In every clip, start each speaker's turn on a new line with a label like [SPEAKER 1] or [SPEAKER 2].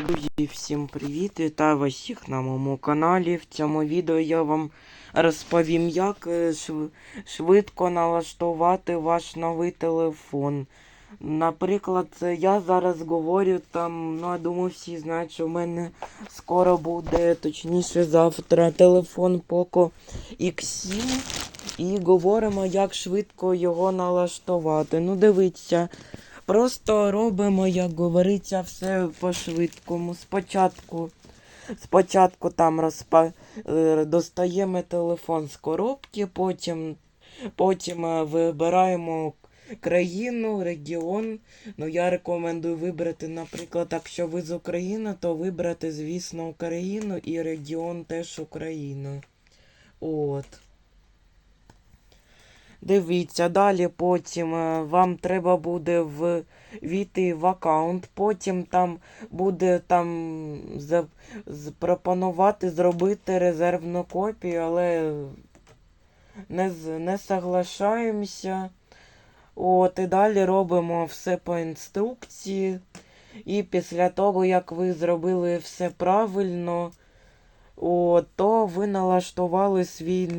[SPEAKER 1] Друзі, всім привіт! Вітаю вас всіх на моєму каналі. В цьому відео я вам розповім, як е, швидко налаштувати ваш новий телефон. Наприклад, я зараз говорю там, ну я думаю, всі знають, що в мене скоро буде, точніше завтра, телефон Poco X7. І говоримо, як швидко його налаштувати. Ну, дивіться. Просто робимо, як говориться, все по-швидкому. Спочатку, спочатку там розпа... е, достаємо телефон з коробки, потім, потім е, вибираємо країну, регіон. Ну, я рекомендую вибрати, наприклад, якщо ви з України, то вибрати, звісно, Україну і регіон теж Україну. От. Дивіться, далі потім е, вам треба буде в війти в аккаунт, потім там буде там за, зробити резервну копію, але не, не соглашаємося. От, і далі робимо все по інструкції. І після того, як ви зробили все правильно, то ви налаштували свій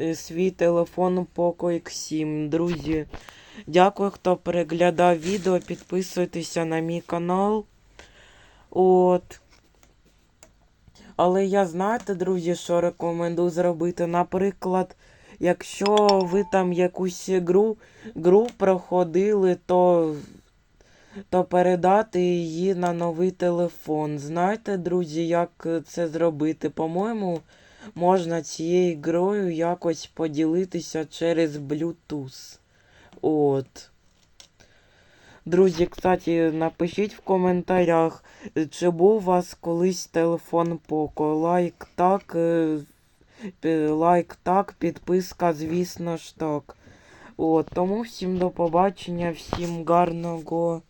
[SPEAKER 1] е, свій телефон Poco X7. Друзі, дякую, хто переглядав відео. Підписуйтеся на мій канал. От. Але я знаєте, друзі, що рекомендую зробити. Наприклад, якщо ви там якусь гру, гру проходили, то, то передати її на новий телефон. Знаєте, друзі, як це зробити? По-моєму, можна цією грою якось поділитися через Bluetooth. От. Друзі, кстати, напишіть в коментарях, е, чи був у вас колись телефон Poco. Лайк так, е, лайк так, підписка, звісно ж так. От, тому всім до побачення, всім гарного